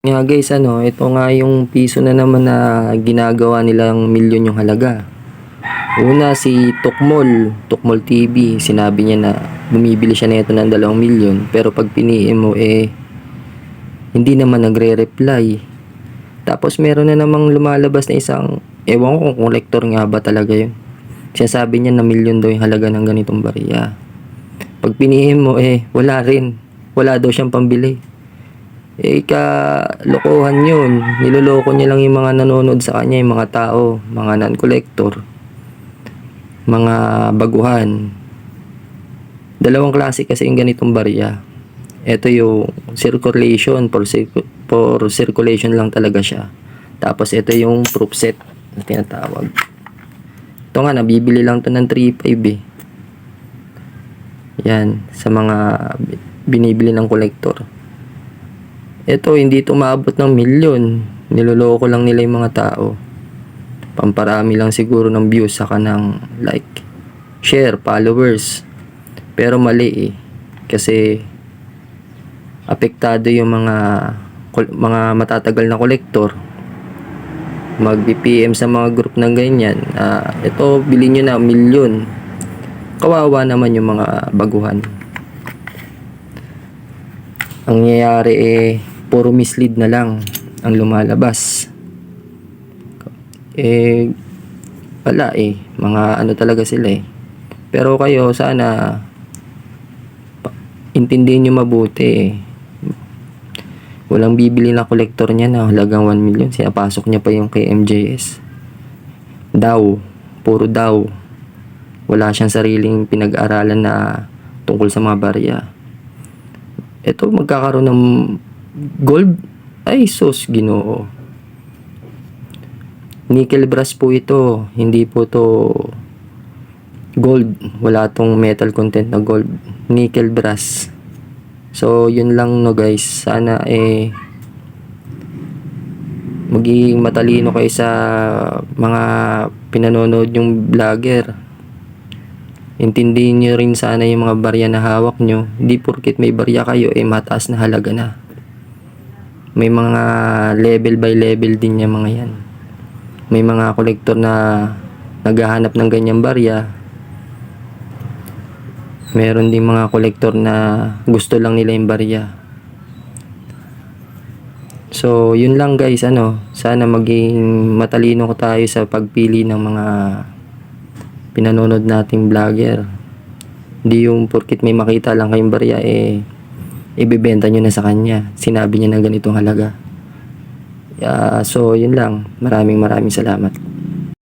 Nga guys, ano, ito nga yung piso na naman na ginagawa nilang milyon yung halaga. Una si Tukmol, Tukmol TV, sinabi niya na bumibili siya nito ng 2 milyon pero pag piniim mo eh hindi naman nagre-reply. Tapos meron na namang lumalabas na isang, ewan ko kung collector nga ba talaga yun. Sinasabi niya na milyon daw yung halaga ng ganitong bariya. Pag pinihim mo eh, wala rin. Wala daw siyang pambili. Eh, kalokohan yun. Niloloko niya lang yung mga nanonood sa kanya, yung mga tao, mga non-collector, mga baguhan. Dalawang klase kasi yung ganitong barya. Ito yung circulation, for, for circulation lang talaga siya. Tapos ito yung proof set na tinatawag. Ito nga, nabibili lang to ng 3.5 eh. Yan, sa mga bi- binibili ng collector. Ito, hindi ito maabot ng milyon. Niloloko lang nila yung mga tao. Pamparami lang siguro ng views saka ng like, share, followers. Pero mali eh. Kasi apektado yung mga mga matatagal na kolektor mag-BPM sa mga group ng ganyan. Ah, ito, bilhin nyo na milyon. Kawawa naman yung mga baguhan. Ang nangyayari eh, puro mislead na lang ang lumalabas. Eh, wala eh. Mga ano talaga sila eh. Pero kayo, sana intindihin nyo mabuti eh. Walang bibili na kolektor niya na halagang 1 million. Sinapasok niya pa yung kay MJS. Daw. Puro daw. Wala siyang sariling pinag-aralan na tungkol sa mga barya. Ito magkakaroon ng gold. Ay, sus, ginoo. Nickel brass po ito. Hindi po to gold. Wala tong metal content na gold. Nickel brass. So, yun lang no guys. Sana eh magiging matalino kayo sa mga pinanonood yung vlogger. Intindihin nyo rin sana yung mga barya na hawak nyo. Hindi porkit may barya kayo, eh mataas na halaga na. May mga level by level din yung mga yan. May mga kolektor na naghahanap ng ganyang barya. Meron din mga kolektor na gusto lang nila yung barya. So, yun lang guys, ano, sana maging matalino ko tayo sa pagpili ng mga pinanonood nating vlogger. Hindi yung porkit may makita lang kayong barya, eh, ibibenta nyo na sa kanya. Sinabi niya na ganitong halaga. Yeah, so, yun lang. Maraming maraming salamat.